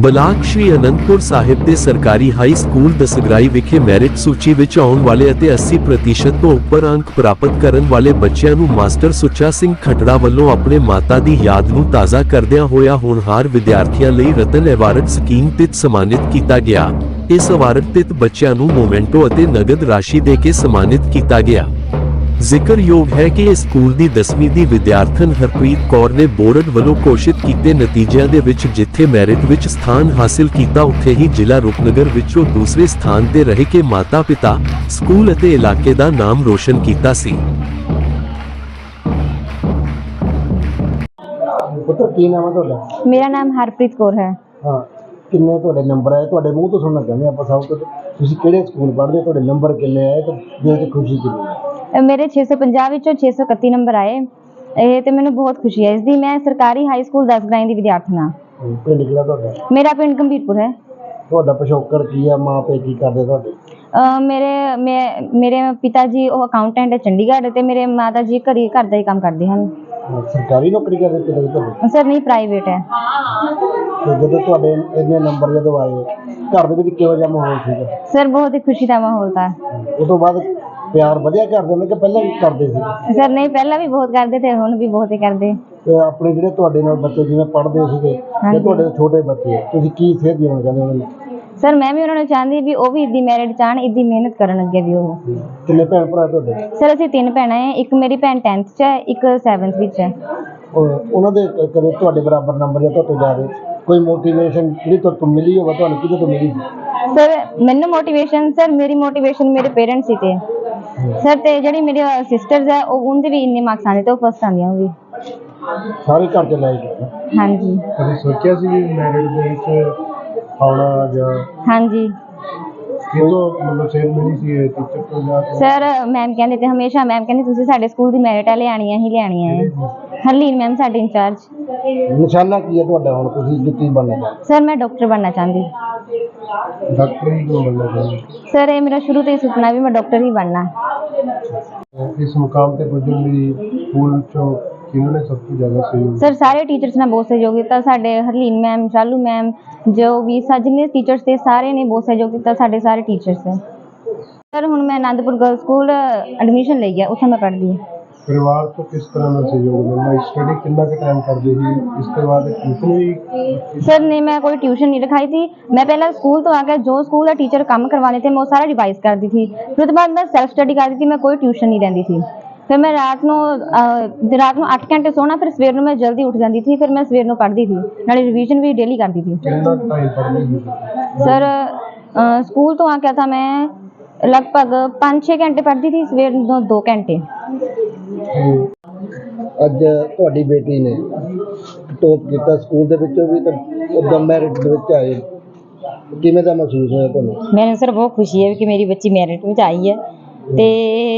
Block Shri Anandpur Sahib ਦੇ ਸਰਕਾਰੀ high school ਦਸਗਰਾਈ ਵਿਖੇ ਮੈਰਿਟ ਸੂਚੀ ਵਿੱਚ ਆਉਣ ਵਾਲੇ ਅਤੇ 80% ਤੋਂ ਉੱਪਰ ਅੰਕ ਪ੍ਰਾਪਤ ਕਰਨ ਵਾਲੇ ਬੱਚਿਆਂ ਨੂੰ ਮਾਸਟਰ ਸੁੱਚਾ ਸਿੰਘ ਖਟੜਾ ਵੱਲੋਂ ਆਪਣੇ ਮਾਤਾ ਦੀ ਯਾਦ ਨੂੰ ਤਾਜ਼ਾ ਕਰਦਿਆਂ ਹੋਇਆ ਹੋਣਹਾਰ ਵਿਦਿਆਰਥੀਆਂ ਲਈ ਰਤਨ ਐਵਾਰਡ ਸਕੀਮ ਤਹਿਤ ਸਨਮਾਨਿਤ ਕੀਤਾ ਗਿਆ। ਇਸ ਐਵਾਰਡ ਤਿਤ ਬੱਚਿਆਂ ਨੂੰ ਮੋਮੈਂਟੋ ਅਤੇ ਨਗਦ ਰਾਸ਼ੀ ਦੇ ਕੇ ਸਨਮਾਨਿਤ ਕੀਤਾ ਗਿਆ। ਜ਼ਿਕਰਯੋਗ ਹੈ ਕਿ ਇਸ ਸਕੂਲ ਦੀ 10ਵੀਂ ਦੀ ਵਿਦਿਆਰਥਣ ਹਰਪ੍ਰੀਤ ਕੌਰ ਨੇ ਬੋਰਡ ਵੱਲੋਂ ਘੋਸ਼ਿਤ ਕੀਤੇ ਨਤੀਜਿਆਂ ਦੇ ਵਿੱਚ ਜਿੱਥੇ ਮੈਰਿਟ ਵਿੱਚ ਸਥਾਨ ਹਾਸਿਲ ਕੀਤਾ ਉੱਥੇ ਹੀ ਜ਼ਿਲ੍ਹਾ ਰੂਪਨਗਰ ਵਿੱਚੋਂ ਦੂਸਰੇ ਸਥਾਨ ਤੇ ਰਹਿ ਕੇ ਮਾਤਾ-ਪਿਤਾ ਸਕੂਲ ਅਤੇ ਇਲਾਕੇ ਦਾ ਨਾਮ ਰੋਸ਼ਨ ਕੀਤਾ ਸੀ। ਪੁੱਤਰ ਕੀ ਨਾਮ ਹੈ ਤੁਹਾਡਾ? ਮੇਰਾ ਨਾਮ ਹਰਪ੍ਰੀਤ ਕੌਰ ਹੈ। ਹਾਂ ਕਿੰਨੇ ਤੁਹਾਡੇ ਨੰਬਰ ਆਏ? ਤੁਹਾਡੇ ਮੂੰਹ ਤੋਂ ਸੁਣਨਾ ਚਾਹੁੰਦੇ ਆਪਾਂ ਸਭ ਕੁਝ। ਤੁਸੀਂ ਕਿਹੜੇ ਸਕੂਲ ਪੜ੍ਹਦੇ? ਤੁਹਾਡੇ ਨੰਬਰ ਕਿੰਨੇ ਆਏ? ਤੇ ਦਿਲ 'ਚ ਖੁਸ਼ੀ ਕਿੰਨੀ ਹੈ? ਮੇਰੇ 650 ਵਿੱਚੋਂ 631 ਨੰਬਰ ਆਏ। ਇਹ ਤੇ ਮੈਨੂੰ ਬਹੁਤ ਖੁਸ਼ੀ ਹੈ। ਇਸ ਦੀ ਮੈਂ ਸਰਕਾਰੀ ਹਾਈ ਸਕੂਲ 10 ਗ੍ਰਾਈਂ ਦੀ ਵਿਦਿਆਰਥਣ ਹਾਂ। ਪਿੰਡ ਕਿਹੜਾ ਤੁਹਾਡਾ? ਮੇਰਾ ਪਿੰਡ ਗੰਭੀਰਪੁਰ ਹੈ। ਤੁਹਾਡਾ ਪਿਛੋਕੜ ਕੀ ਆ? ਮਾਂ ਪਿਓ ਕੀ ਕਰਦੇ ਤੁਹਾਡੇ? ਅਹ ਮੇਰੇ ਮੈਂ- ਮੇਰੇ ਪਿਤਾ ਜੀ ਉਹ ਅਕਾਊਂਟੈਂਟ ਹੈ ਚੰਡੀਗੜ੍ਹ ਤੇ ਮੇਰੇ ਮਾਤਾ ਜੀ ਘਰੀ ਘਰ ਦਾ ਹੀ ਕੰਮ ਕਰਦੇ ਹਨ। ਸਰਕਾਰੀ ਨੌਕਰੀ ਕਰਦੇ ਜੀ ਤੁਹਾਡੇ? ਸਰ ਨਹੀਂ ਪ੍ਰਾਈਵੇਟ ਹੈ। ਤੇ ਜਦੋਂ ਤੁਹਾਡੇ ਇੰਨੇ ਨੰਬਰ ਜਦੋਂ ਆਏ ਘਰ ਦੇ ਵਿੱਚ ਕਿਹੋ ਜਿਹਾ ਮਾਹੌਲ ਸੀਗਾ? ਸਰ ਬਹੁਤ ਹੀ ਖੁਸ਼ੀ ਦਾ ਮਾਹੌਲ था ਉਸ ਤੋਂ ਬਾਅਦ ਪਿਆਰ ਵਧੀਆ ਕਰਦੇ ਨੇ ਕਿ ਪਹਿਲਾਂ ਵੀ ਕਰਦੇ ਸੀ। ਸਰ ਨਹੀਂ ਪਹਿਲਾਂ ਵੀ ਬਹੁਤ ਕਰਦੇ ਤੇ ਹੁਣ ਵੀ ਬਹੁਤ ਹੀ ਕਰਦੇ। ਤੇ ਆਪਣੇ ਜਿਹੜੇ ਤੁਹਾਡੇ ਨਾਲ ਬੱਚੇ ਜਿਵੇਂ ਪੜ੍ਹਦੇ ਸੀਗੇ ਜਾਂ। ਤੁਹਾਡੇ ਤੋਂ ਛੋਟੇ ਬੱਚੇ ਤੁਸੀਂ ਕੀ ਸੇਧ ਦੇਣਾ ਚਾਹੁੰਦੇ ਉਹਨਾਂ ਨੂੰ? ਸਰ ਮੈਂ ਵੀ ਉਹਨਾਂ ਨੂੰ ਚਾਹੁੰਦੀ ਵੀ ਉਹ ਵੀ ਇੱਦੀ ਮੈਰਿਟ ਚਾਹਣ ਇੱਦੀ ਮਿਹਨਤ ਕਰਨ ਅੱਗੇ ਵੀ ਉਹ। ਕਿੰਨੇ ਭੈਣ ਭਰਾ ਤੁਹਾਡੇ? ਸਰ ਅਸੀਂ ਤਿੰਨ ਭੈਣਾਂ ਹੈ ਇੱਕ ਮੇਰੀ ਭੈਣ 10th 'ਚ ਹੈ ਇੱਕ 7th ਵਿੱਚ ਹੈ। ਉਹ- ਉਹਨਾਂ ਦੇ ਕ- ਕਦੇ ਤੁਹਾਡੇ ਬਰਾਬਰ ਨੰਬਰ ਜਾਂ ਤੁਹਾਡੇ ਜ਼ਿਆਦਾ? ਕੋਈ ਮੋਟੀਵੇਸ਼ਨ ਜਿਹੜੀ ਤੁਹਾਨੂੰ ਮਿਲੀ ਹੋਵੇ ਤੁਹਾਨੂੰ ਕਿਹਦੇ ਤੋਂ ਮਿਲੀ ਸੀ? ਸਰ ਮੈਨੂੰ ਮੋਟੀਵੇਸ਼ਨ ਸਰ ਮੇਰੀ ਮੋਟੀਵੇਸ਼ਨ ਮੇਰੇ ਪੇਰੈਂਟਸ ਸੀ ਤੇ ਸਰ ਤੇ ਜਿਹੜੀ ਮੇਰੀ ਸਿਸਟਰਸ ਹੈ ਉਹ ਉਹਦੇ ਵੀ ਇੰਨੇ ਮਾਰਕਸ ਆਉਂਦੇ ਤੇ ਉਹ ਫਸਟ ਆਉਂਦੀਆਂ ਉਹ ਵੀ। ਸਾਰੇ ਘਰ ਚ ਲੈ ਗਏ ਹਾਂਜੀ। ਕਦੇ ਸੋਚਿਆ ਸੀ ਵੀ ਮੈਰਿਟ ਦੇ ਵਿੱਚ ਆਉਣਾ ਜਾਂ ਹਾਂਜੀ। ਕਿਦੋਂ ਮਤਲਬ ਸੇਲ ਮਿਲੀ ਸੀ ਟੀਚਰ ਤੋਂ ਜਾਂ ਸਰ ਮੈਮ ਕਹਿੰਦੇ ਤੇ ਹਮੇਸ਼ਾ ਮੈਮ ਕਹਿੰਦੇ ਤੁਸੀਂ ਸਾਡੇ ਸਕੂਲ ਦੀ ਮੈਰਿਟ ਆ ਲਿਆਣੀਆਂ ਹੀ ਲਿਆਣੀਆਂ ਹੈ ਹਰਲੀਨ ਮੈਮ ਸਾਡੇ ਇੰਚਾਰਜ। ਨਿਸ਼ਾਨਾ ਕੀ ਹੈ ਤੁਹਾਡਾ ਹੁਣ? ਤੁਸੀਂ ਅੱਗੇ ਕੀ ਬਣਨਾ ਚਾਹੁੰਦੇ ਸਰ ਮੈਂ ਡਾਕਟਰ ਬਣਨਾ ਚਾਹੁੰਦੀ। ਡਾਕਟਰੀ ਕਿਉਂ ਬਣਨਾ ਚਾਹੁੰਦੇ ਸਰ ਇਹ ਮੇਰਾ ਸ਼ੁਰੂ ਤੋਂ ਹੀ ਸੁਪਨਾ ਵੀ ਮੈਂ ਡਾਕਟਰ ਹੀ ਬਣਨਾ। ਇਸ ਮੁਕਾਮ ਤੇ ਪੁੱਜਣ ਲਈ ਸਕੂਲ ਵਿੱਚੋਂ ਕਿਹਨਾਂ ਨੇ ਸਭ ਤੋਂ ਜ਼ਿਆਦਾ ਸਹਿਯੋਗ ਸਰ ਸਾਰੇ ਟੀਚਰਸ ਨੇ ਬਹੁਤ ਸਹਿਯੋਗ ਦਿੱਤਾ ਸਾਡੇ ਹਰਲੀਨ ਮੈਮ ਸ਼ਾਲੂ ਮੈਮ ਜੋ ਵੀ ਸਾ ਜਿੰਨੇ ਟੀਚਰਸ ਤੇ ਸਾਰੇ ਨੇ ਬਹੁਤ ਸਹਿਯੋਗ ਦਿੱਤਾ ਸਾਡੇ ਸਾਰੇ ਟੀਚਰਸ ਨੇ ਸਰ ਹੁਣ ਮੈਂ ਆਨੰਦਪੁਰ ਗਰਲ ਸਕੂਲ ਐਡਮਿਸ਼ਨ ਲਈ ਹੈ ਉੱਥੇ ਮੈਂ ਪੜ੍ਹਦੀ ਹਾਂ। ਪਰਿਵਾਰ ਤੋਂ ਕਿਸ ਤਰ੍ਹਾਂ ਦਾ ਸਹਿਯੋਗ ਮਿਲਦਾ ਸਟੱਡੀ ਕਿੰਨਾ ਕੁ ਟਾਈਮ ਕਰਦੇ ਸੀ ਇਸ ਤੋਂ ਬਾਅਦ ਟਿਊਸ਼ਨ ਵੀ ਸਰ ਨੇ ਮੈਂ ਕੋਈ ਟਿਊਸ਼ਨ ਨਹੀਂ ਰਖਾਈ ਥी मैं पहले स्कूल तो आकर जो स्कूल का टीचर काम करवाने थे मैं वो सारा रिवाइज करती थी फिर उसके बाद मैं सेल्फ स्टडी करती थी मैं कोई ट्यूशन नहीं रहती थी फिर मैं रात ਨੂੰ ਅਹ, ਰਾਤ ਨੂੰ 8 ਘੰਟੇ ਸੋਣਾ ਫਿਰ ਸਵੇਰ ਨੂੰ ਮੈਂ ਜਲਦੀ ਉੱਠ ਜਾਂਦੀ ਸੀ ਫਿਰ ਮੈਂ ਸਵੇਰ ਨੂੰ ਪੜ੍ਹਦੀ ਸੀ ਨਾਲੇ ਰਿਵੀਜ਼ਨ ਵੀ ਡੇਲੀ ਕਰਦੀ ਸੀ ਕਿੰਨਾ ਟਾਈਮ ਪੜ੍ਹਦੇ ਸੀ सर अ, स्कूल तो आके था मैं लगभग 5-6 घंटे पढ़ती थी सवेर ਨੂੰ 2 ਘੰਟੇ ਅੱਜ ਤੁਹਾਡੀ ਬੇਟੀ ਨੇ ਟੋਪ ਕੀਤਾ ਸਕੂਲ ਦੇ ਵਿੱਚੋਂ ਵੀ ਤਾਂ ਉਦੋਂ ਮੈਰਿਟ ਦੇ ਵਿੱਚ ਆਏ। ਕਿਵੇਂ ਦਾ ਮਹਿਸੂਸ ਹੋਇਆ ਤੁਹਾਨੂੰ? ਮੈਨੂੰ ਸਰ ਬਹੁਤ ਖੁਸ਼ੀ ਹੈ ਕਿ ਮੇਰੀ ਬੱਚੀ ਮੈਰਿਟ ਵਿੱਚ ਆਈ ਹੈ ਤੇ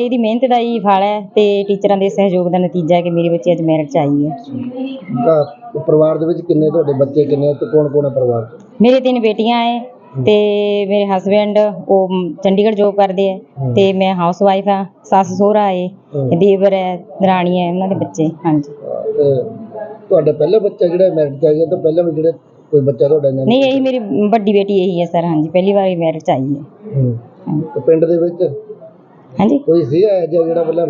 ਇਹਦੀ ਮਿਹਨਤ ਦਾ ਹੀ ਫਲ ਹੈ ਤੇ ਟੀਚਰਾਂ ਦੇ ਸਹਿਯੋਗ ਦਾ ਨਤੀਜਾ ਹੈ ਕਿ ਮੇਰੀ ਬੱਚੀ ਅੱਜ ਮੈਰਿਟ 'ਚ ਆਈ ਹੈ। ਤਾਂ ਪਰਿਵਾਰ ਦੇ ਵਿੱਚ ਕਿੰਨੇ ਤੁਹਾਡੇ ਬੱਚੇ ਕਿੰਨੇ ਤੇ ਕੌਣ ਕੌਣ ਹੈ ਪਰਿਵਾਰ 'ਚ? ਮੇਰੇ ਤਿੰਨ ਬੇਟੀਆਂ ਹੈ। ਤੇ ਮੇਰੇ ਹਸਬੰਡ ਉਹ ਚੰਡੀਗੜ੍ਹ ਜੋਬ ਕਰਦੇ ਹੈ। ਤੇ ਮੈਂ ਹਾਊਸ ਵਾਈਫ ਹਾਂ ਸੱਸ ਸਹੁਰਾ ਹਮ। ਦੇਵਰ ਹੈ ਦਰਾਣੀ ਹੈ ਉਹਨਾਂ ਦੇ ਬੱਚੇ ਹਾਂਜੀ। ਤੇ ਤੁਹਾਡੇ ਪਹਿਲੇ ਬੱਚਾ ਜਿਹੜਾ ਮੈਰਿਟ 'ਚ ਆਇਆ ਤਾਂ ਪਹਿਲਾਂ ਵੀ ਜਿਹੜੇ ਕੋਈ ਬੱਚਾ ਤੁਹਾਡਾ ਇਹਨਾਂ ਨਹੀਂ ਇਹੀ ਮੇਰੀ ਵੱਡੀ ਬੇਟੀ ਇਹੀ ਹੈ ਸਰ ਹਾਂਜੀ ਪਹਿਲੀ ਵਾਰ ਮੈਰਿਟ 'ਚ ਆਈ ਹੈ। ਹੂੰ। ਤੇ ਪਿੰਡ ਦੇ ਵਿੱਚ ਹਾਂਜੀ। ਕੋਈ ਸੀ ਜਿਹੜਾ ਪਹਿਲਾਂ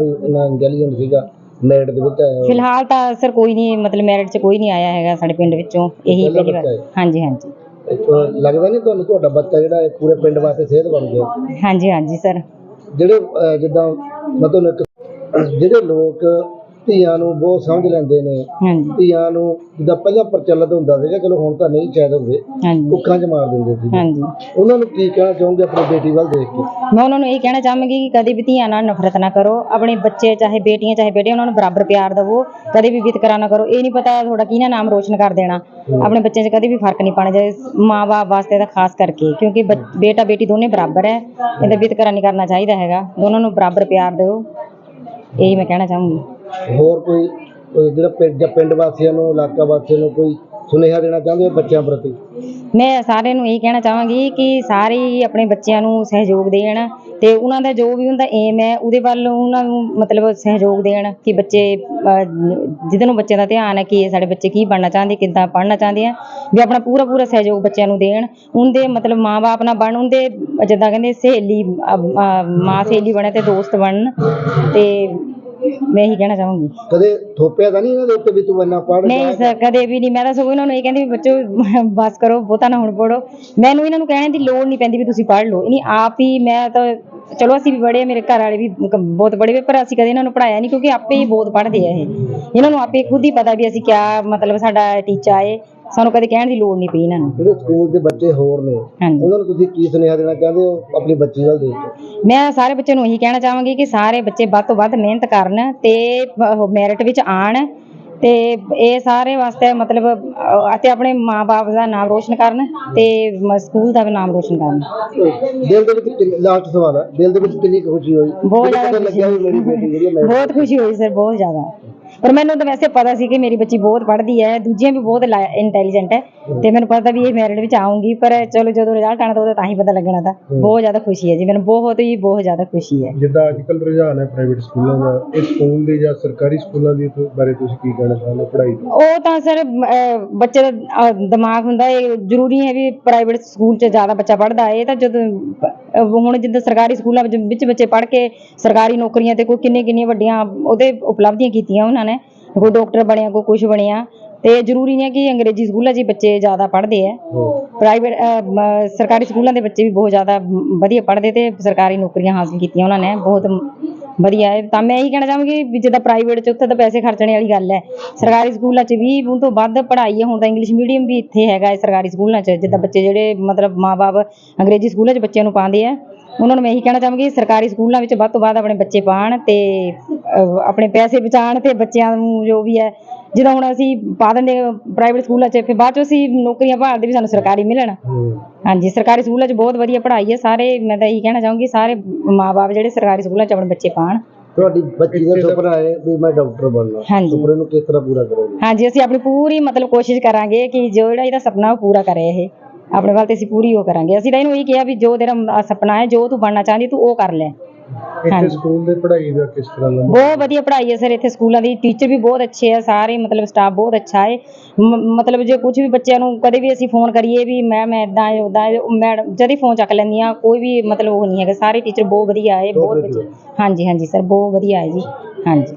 ਇੰਟੈਲੀਜੈਂਟ ਸੀਗਾ ਮੈਰਿਟ ਦੇ ਵਿੱਚ ਆਇਆ ਹੋਇਆ? ਫਿਲਹਾਲ ਤਾਂ ਸਰ ਕੋਈ ਨਹੀਂ ਮਤਲਬ ਮੈਰਿਟ 'ਚ ਕੋਈ ਨਹੀਂ ਆਇਆ ਹੈਗਾ ਸਾਡੇ ਪਿੰਡ ਵਿੱਚੋਂ ਇਹੀ ਪਹਿਲਾ ਪਹਿਲੀ ਵਾਰ। ਬੱਚਾ ਹੈ। ਹਾਂਜੀ ਹਾਂਜੀ। ਲੱਗਦਾ ਨਹੀਂ ਤੁਹਾਨੂੰ ਤੁਹਾਡਾ ਬੱਚਾ ਜਿਹੜਾ ਇਹ ਪੂਰੇ ਪਿੰਡ ਵਾਸਤੇ ਸਿਹਤ ਬਣ ਗਿਆ? ਹਾਂਜੀ ਹਾਂਜੀ ਸਰ। ਜਿਹੜੇ ਅਹ, ਜਿੱਦਾਂ ਮੈਂ ਤੁਹਾਨੂੰ ਇੱਕ ਜਿਹੜੇ ਲੋਕ ਧੀਆਂ ਨੂੰ ਬਹੁਤ ਸਮਝ ਲੈਂਦੇ ਨੇ। ਹਾਂਜੀ। ਧੀਆਂ ਨੂੰ ਜਿੱਦਾਂ ਪਹਿਲਾਂ ਪ੍ਰਚਲਿਤ ਹੁੰਦਾ ਸੀਗਾ ਚਲੋ ਹੁਣ ਤਾਂ ਨਹੀਂ ਸ਼ਾਇਦ ਹੋਵੇ ਹਾਂਜੀ। 'ਚ ਮਾਰ ਦਿੰਦੇ ਸੀ ਹਾਂਜੀ। ਉਹਨਾਂ ਨੂੰ ਕੀ ਕਹਿਣਾ ਚਾਹੋਗੇ ਆਪਣੀ ਬੇਟੀ ਵੱਲ ਦੇਖ ਕੇ? ਮੈਂ ਉਹਨਾਂ ਨੂੰ ਇਹ ਕਹਿਣਾ ਚਾਹਾਂਗੀ ਕਿ ਕਦੇ ਵੀ ਧੀਆਂ ਨਾਲ ਨਫ਼ਰਤ ਨਾ ਕਰੋ। ਆਪਣੇ ਬੱਚੇ ਚਾਹੇ ਬੇਟੀਆਂ ਚਾਹੇ ਬੇਟੇ ਉਹਨਾਂ ਨੂੰ ਬਰਾਬਰ ਪਿਆਰ ਦਿਵੋ। ਕਦੇ ਵੀ ਵਿਤਕਰਾ ਨਾ ਕਰੋ। ਇਹ ਨਹੀਂ ਪਤਾ ਤੁਹਾਡਾ ਕਿਹਨਾਂ ਨਾਮ ਰੋਸ਼ਨ ਕਰ ਦੇਣਾ। ਆਪਣੇ ਬੱਚਿਆਂ 'ਚ ਕਦੇ ਵੀ ਫ਼ਰਕ ਨਹੀਂ ਪਾਉਣਾ। ਚਾਹੀਦਾ ਮਾਂ-ਬਾਪ ਵਾਸਤੇ ਤਾਂ ਖਾਸ ਕਰਕੇ ਕਿਉਂਕਿ ਬੇਟਾ ਬੇਟੀ ਦੋਨੇ ਬਰਾਬਰ ਹੈ। ਇਹਦਾ ਵਿਤਕਰਾ ਨਹੀਂ ਕਰਨਾ ਚਾਹੀਦਾ ਹੈਗਾ। ਦੋਨਾਂ ਨੂੰ ਬਰਾਬਰ ਪਿਆਰ ਦਿਓ। ਇਹੀ ਮੈਂ ਕਹਿਣਾ ਚਾਹੂੰਗੀ। ਹੋਰ ਕੋਈ ਕੋਈ ਜਿਹੜਾ ਪਿੰਡ ਜਾਂ ਪਿੰਡ ਵਾਸੀਆਂ ਨੂੰ ਇਲਾਕਾ ਵਾਸੀਆਂ ਨੂੰ ਕੋਈ ਸੁਨੇਹਾ ਦੇਣਾ ਚਾਹੁੰਦੇ ਹੋ ਬੱਚਿਆਂ ਪ੍ਰਤੀ? ਮੈਂ ਸਾਰਿਆਂ ਨੂੰ ਇਹ ਕਹਿਣਾ ਚਾਹਾਂਗੀ ਕਿ ਸਾਰੇ ਹੀ ਆਪਣੇ ਬੱਚਿਆਂ ਨੂੰ ਸਹਿਯੋਗ ਦੇਣ ਤੇ ਉਹਨਾਂ ਦਾ ਜੋ ਵੀ ਹੁੰਦਾ ਏਮ ਹੈ ਉਹਦੇ ਵੱਲ ਉਹਨਾਂ ਨੂੰ ਮਤਲਬ ਸਹਿਯੋਗ ਦੇਣ ਕਿ ਬੱਚੇ ਅਹ, ਜਿਹਦੇ ਨੂੰ ਬੱਚੇ ਦਾ ਧਿਆਨ ਹੈ ਕਿ ਸਾਡੇ ਬੱਚੇ ਕੀ ਬਣਨਾ ਚਾਹੁੰਦੇ ਕਿੱਦਾਂ ਪੜ੍ਹਨਾ ਚਾਹੁੰਦੇ ਆ ਵੀ ਆਪਣਾ ਪੂਰਾ ਪੂਰਾ ਸਹਿਯੋਗ ਬੱਚਿਆਂ ਨੂੰ ਦੇਣ। ਉਹਦੇ ਮਤਲਬ ਮਾਂ-ਬਾਪ ਨਾਲ ਬਣ ਉਹਦੇ ਜਿੱਦਾਂ ਕਹਿੰਦੇ ਸਹੇਲੀ ਅਹ, ਅਹ, ਮਾਂ ਸਹੇਲੀ ਬਣੇ ਤੇ ਦੋਸਤ ਬਣਨ ਤੇ ਮੈਂ ਇਹੀ ਕਹਿਣਾ ਚਾਹੂੰਗੀ। ਕਦੇ ਥੋਪਿਆ ਤਾਂ ਨਹੀਂ ਇਹਨਾਂ ਦੇ ਉੱਤੇ ਵੀ ਤੂੰ ਇੰਨਾ ਪੜ੍ਹ ਨਹੀਂ ਸਰ ਕਦੇ ਵੀ ਨਹੀਂ। ਮੈਂ ਤਾਂ ਸਗੋਂ ਇਹਨਾਂ ਨੂੰ ਇਹ ਕਹਿੰਦੀ ਵੀ ਬੱਚੋ ਬਸ ਕਰੋ ਬਹੁਤਾ ਨਾ ਹੁਣ ਪੜੋ ਮੈਨੂੰ ਇਹਨਾਂ ਨੂੰ ਕਹਿਣ ਦੀ ਲੋੜ ਨਹੀਂ ਪੈਂਦੀ ਵੀ ਤੁਸੀਂ ਪੜ੍ਹ ਲਓ। ਨਹੀਂ ਆਪ ਹੀ ਮੈਂ ਤਾਂ ਚਲੋ ਅਸੀਂ ਵੀ ਬੜੇ ਮੇਰੇ ਘਰ ਵਾਲੇ ਵੀ ਬਹੁਤ ਬੜੇ ਵੇ ਪਰ ਅਸੀਂ ਕਦੇ ਇਹਨਾਂ ਨੂੰ ਪੜਾਇਆ ਨਹੀਂ ਕਿਉਂਕਿ ਆਪੇ ਹੀ ਬਹੁਤ ਪੜ੍ਹਦੇ ਆ ਇਹ। ਇਹਨਾਂ ਨੂੰ ਆਪੇ ਖੁਦ ਹੀ ਪਤਾ ਵੀ ਅਸੀਂ ਕਿਆ ਮਤਲਬ ਸਾਡਾ ਟੀਚਾ ਹੈ ਸਾਨੂੰ ਕਦੇ ਕਹਿਣ ਦੀ ਲੋੜ ਨਹੀਂ ਪਈ ਇਹਨਾਂ ਨੂੰ। ਜਿਹੜੇ ਸਕੂਲ ਦੇ ਬੱਚੇ ਹੋਰ ਨੇ ਹਾਂਜੀ। ਉਹਨਾਂ ਨੂੰ ਤੁਸੀਂ ਕੀ ਸੁਨੇਹਾ ਦੇਣਾ ਚਾਹੁੰਦੇ ਹੋ ਆਪਣੀ ਬੱਚੀ ਵੱਲ ਦੇਖ ਕੇ? ਮੈਂ ਸਾਰੇ ਬੱਚਿਆਂ ਨੂੰ ਇਹੀ ਕਹਿਣਾ ਚਾਹਾਂਗੀ ਕਿ ਸਾਰੇ ਬੱਚੇ ਵੱਧ ਤੋਂ ਵੱਧ ਮਿਹਨਤ ਕਰਨ ਤੇ ਮੈਰਿਟ ਵਿੱਚ ਆਣ ਤੇ ਇਹ ਸਾਰੇ ਵਾਸਤੇ ਮਤਲਬ ਅਹ, ਅਤੇ ਆਪਣੇ ਮਾਪੇ ਦਾ ਨਾਮ ਰੋਸ਼ਨ ਕਰਨ ਤੇ ਮ- ਸਕੂਲ ਦਾ ਵੀ ਨਾਮ ਰੋਸ਼ਨ ਕਰਨ। ਦਿਲ ਦੇ ਵਿੱਚ ਲਾਸਟ ਸਵਾਲ ਹੈ ਦਿਲ ਦੇ ਵਿੱਚ ਕਿੰਨੀ ਕੁ ਖੁਸ਼ੀ ਹੋਈ? ਬਹੁਤ ਜ਼ਿਆਦਾ ਪਤਾ ਲੱਗਿਆ ਵੀ ਮੇਰੀ ਬੇਟੀ ਜਿਹੜੀ ਹੈ ਮੈਂ ਬਹੁਤ ਖੁਸ਼ੀ ਹੋਈ ਸਰ ਬਹੁਤ ਜ਼ਿਆਦਾ। ਪਰ ਮੈਨੂੰ ਤਾਂ ਵੈਸੇ ਪਤਾ ਸੀ ਕਿ ਮੇਰੀ ਬੱਚੀ ਬਹੁਤ ਪੜ੍ਹਦੀ ਹੈ, ਦੂਜੀਆਂ ਵੀ ਬਹੁਤ ਇੰਟੈਲੀਜੈਂਟ ਹੈ। ਤੇ ਮੈਨੂੰ ਪਤਾ ਵੀ ਇਹ ਮੈਰਿਟ ਵਿੱਚ ਆਉਂਗੀ ਪਰ ਚਲੋ ਜਦੋਂ ਰਿਜ਼ਲਟ ਆਣਾ ਤਾਂ ਉਹਦਾ ਤਾਂ ਹੀ ਪਤਾ ਲੱਗਣਾ ਤਾਂ। ਬਹੁਤ ਜ਼ਿਆਦਾ ਖੁਸ਼ੀ ਹੈ ਜੀ ਮੈਨੂੰ ਬਹੁਤ ਹੀ ਬਹੁਤ ਜ਼ਿਆਦਾ ਖੁਸ਼ੀ ਹੈ। ਜਿੱਦਾਂ ਅੱਜ ਕੱਲ੍ਹ ਰੁਝਾਨ ਹੈ ਪ੍ਰਾਈਵੇਟ ਸਕੂਲਾਂ ਦਾ ਇਹ ਸਕੂਲ ਦੇ ਜਾਂ ਸਰਕਾਰੀ ਸਕੂਲਾਂ ਦੀ ਤੁ- ਬਾਰੇ ਤੁਸੀਂ ਕੀ ਕਹਿਣਾ ਚਾਹੁੰਦੇ ਹੋ ਪੜ੍ਹਾਈ ਦੀ ਉਹ ਤਾਂ ਸਰ ਬੱਚੇ ਦਾ ਅਹ, ਦਿਮਾਗ ਹੁੰਦਾ ਇਹ ਜ਼ਰੂਰੀ ਹੈ ਵੀ ਪ੍ਰਾਈਵੇਟ ਸਕੂਲ 'ਚ ਜ਼ਿਆਦਾ ਬੱਚਾ ਪੜ੍ਹਦਾ ਹੈ। ਇਹ ਤਾਂ ਜਦੋਂ ਅਹ, ਹੁਣ ਜਿੱਦਾਂ ਸਰਕਾਰੀ ਸਕੂਲਾਂ ਵਿੱਚ ਵਿੱਚ ਬੱਚੇ ਪੜ੍ਹ ਕੇ ਸਰਕਾਰੀ ਨੌਕਰੀਆਂ ਤੇ ਕੋਈ ਕਿੰਨੇ ਕਿੰਨੀਆਂ ਵੱਡੀਆਂ ਉਹਦੇ ਉਪਲਬਧੀਆਂ ਕੀਤੀਆਂ ਉਹਨਾਂ ਨੇ। ਕੋਈ ਡਾਕਟਰ ਬਣਿਆ ਕੋਈ ਕੁਝ ਬਣਿਆ। ਤੇ ਜ਼ਰੂਰੀ ਨਹੀਂ ਹੈ ਕਿ ਅੰਗਰੇਜ਼ੀ ਸਕੂਲਾਂ 'ਚ ਹੀ ਬੱਚੇ ਜ਼ਿਆਦਾ ਪੜ੍ਹਦੇ ਆ ਪ੍ਰਾਈਵੇਟ ਸਰਕਾਰੀ ਸਕੂਲਾਂ ਦੇ ਬੱਚੇ ਵੀ ਬਹੁਤ ਜ਼ਿਆਦਾ ਵਧੀਆ ਪੜ੍ਹਦੇ ਤੇ ਸਰਕਾਰੀ ਨੌਕਰੀਆਂ ਹਾਸਲ ਕੀਤੀਆਂ ਉਹਨਾਂ ਨੇ, ਬਹੁਤ ਵਧੀਆ ਹੈ। ਤਾਂ ਮੈਂ ਇਹੀ ਕਹਿਣਾ ਚਾਹਾਂਗੀ ਵੀ ਜਿੱਦਾਂ ਪ੍ਰਾਈਵੇਟ 'ਚ ਉੱਥੇ ਤਾਂ ਪੈਸੇ ਖਰਚਣੇ ਵਾਲੀ ਗੱਲ ਹੈ। ਸਰਕਾਰੀ ਸਕੂਲਾਂ 'ਚ ਵੀ ਉਹ ਤੋਂ ਵੱਧ ਪੜ੍ਹਾਈ ਹੈ, ਹੁਣ ਤਾਂ ਇੰਗਲਿਸ਼ ਮੀਡੀਅਮ ਵੀ ਇੱਥੇ ਹੈਗਾ ਹੈ ਸਰਕਾਰੀ ਸਕੂਲਾਂ 'ਚ, ਜਿੱਦਾਂ ਬੱਚੇ ਜਿਹੜੇ ਮਤਲਬ ਮਾਪੇ ਅੰਗਰੇਜ਼ੀ ਸਕੂਲਾਂ 'ਚ ਬੱਚਿਆਂ ਨੂੰ ਪਾਉਂਦੇ ਆ ਉਹਨਾਂ ਨੂੰ ਮੈਂ ਇਹੀ ਕਹਿਣਾ ਚਾਹਾਂਗੀ ਸਰਕਾਰੀ ਸਕੂਲਾਂ ਵਿੱਚ ਵੱਧ ਤੋਂ ਵੱਧ ਆਪਣੇ ਬੱਚੇ ਪਾਣ ਤੇ ਆਪਣੇ ਪੈਸੇ ਬਚਾਉਣ ਤੇ ਬੱਚਿਆਂ ਨੂੰ ਜੋ ਵੀ ਹੈ ਜਦੋਂ ਹੁਣ ਅਸੀਂ ਪਾ ਦਿੰਦੇ ਪ੍ਰਾਈਵੇਟ ਸਕੂਲਾਂ 'ਚ ਫਿਰ ਬਾਅਦ 'ਚ ਅਸੀਂ ਨੌਕਰੀਆਂ ਭਾਲਦੇ ਵੀ ਸਾਨੂੰ ਸਰਕਾਰੀ ਮਿਲਣ। ਹਾਂਜੀ ਸਰਕਾਰੀ ਸਕੂਲਾਂ 'ਚ ਬਹੁਤ ਵਧੀਆ ਪੜ੍ਹਾਈ ਹੈ ਸਾਰੇ ਮੈਂ ਤਾਂ ਇਹੀ ਕਹਿਣਾ ਚਾਹੂੰਗੀ ਸਾਰੇ ਮਾਪੇ ਜਿਹੜੇ ਸਰਕਾਰੀ ਸਕੂਲਾਂ 'ਚ ਆਪਣੇ ਬੱਚੇ ਪਾਣ। ਤੁਹਾਡੀ ਬੱਚੀ ਦਾ ਸੁਪਨਾ ਹੈ ਵੀ ਮੈਂ ਡਾਕਟਰ ਬਣਨਾ। ਸੁਪਨੇ ਨੂੰ ਕਿਸ ਤਰ੍ਹਾਂ ਪੂਰਾ ਕਰੋਗੇ? ਹਾਂਜੀ ਅਸੀਂ ਆਪਣੀ ਪੂਰੀ ਮਤਲਬ ਕੋਸ਼ਿਸ਼ ਕਰਾਂਗੇ ਕਿ ਜੋ ਜਿਹੜਾ ਇਹਦਾ ਸੁਪਨਾ ਉਹ ਪੂਰਾ ਕਰੇ ਇਹ। ਆਪਣੇ ਵੱਲ ਤੇ ਅਸੀਂ ਪੂਰੀ ਉਹ ਕਰਾਂਗੇ। ਅਸੀਂ ਤਾਂ ਇਹਨੂੰ ਇਹ ਕਿਹਾ ਵੀ ਜੋ ਤੇਰਾ ਮ- ਸੁਪਨਾ ਹੈ ਜੋ ਤੂੰ ਬਣਨਾ ਚਾਹੁੰਦੀ ਤੂੰ ਉਹ ਕਰ ਲੈ। ਇੱਥੇ ਹਾਂਜੀ। ਸਕੂਲ ਦੇ ਪੜ੍ਹਾਈ ਦਾ ਕਿਸ ਤਰ੍ਹਾਂ ਦਾ ਬਹੁਤ ਵਧੀਆ ਪੜ੍ਹਾਈ ਹੈ ਸਰ ਇੱਥੇ ਸਕੂਲਾਂ ਦੀ। ਟੀਚਰ ਵੀ ਬਹੁਤ ਅੱਛੇ ਆ ਸਾਰੇ ਮਤਲਬ ਸਟਾਫ ਬਹੁਤ ਅੱਛਾ ਹੈ। ਮ- ਮਤਲਬ ਜੇ ਕੁਝ ਵੀ ਬੱਚਿਆਂ ਨੂੰ ਕਦੇ ਵੀ ਅਸੀਂ ਫੋਨ ਕਰੀਏ ਵੀ ਮੈਮ ਇਦਾਂ ਹੈ ਉਦਾਂ ਹੈ ਮੈਡਮ ਜਦ ਹੀ ਫੋਨ ਚੱਕ ਲੈਂਦੀਆਂ ਕੋਈ ਵੀ ਮਤਲਬ ਉਹ ਨਹੀਂ ਹੈਗਾ। ਸਾਰੇ ਟੀਚਰ ਬਹੁਤ ਵਧੀਆ ਹੈ ਬਹੁਤ ਵਧੀਆ। ਹਾਂਜੀ ਹਾਂਜੀ ਸਰ ਬਹੁਤ ਵਧੀਆ ਹੈ ਜੀ। ਹਾਂਜੀ।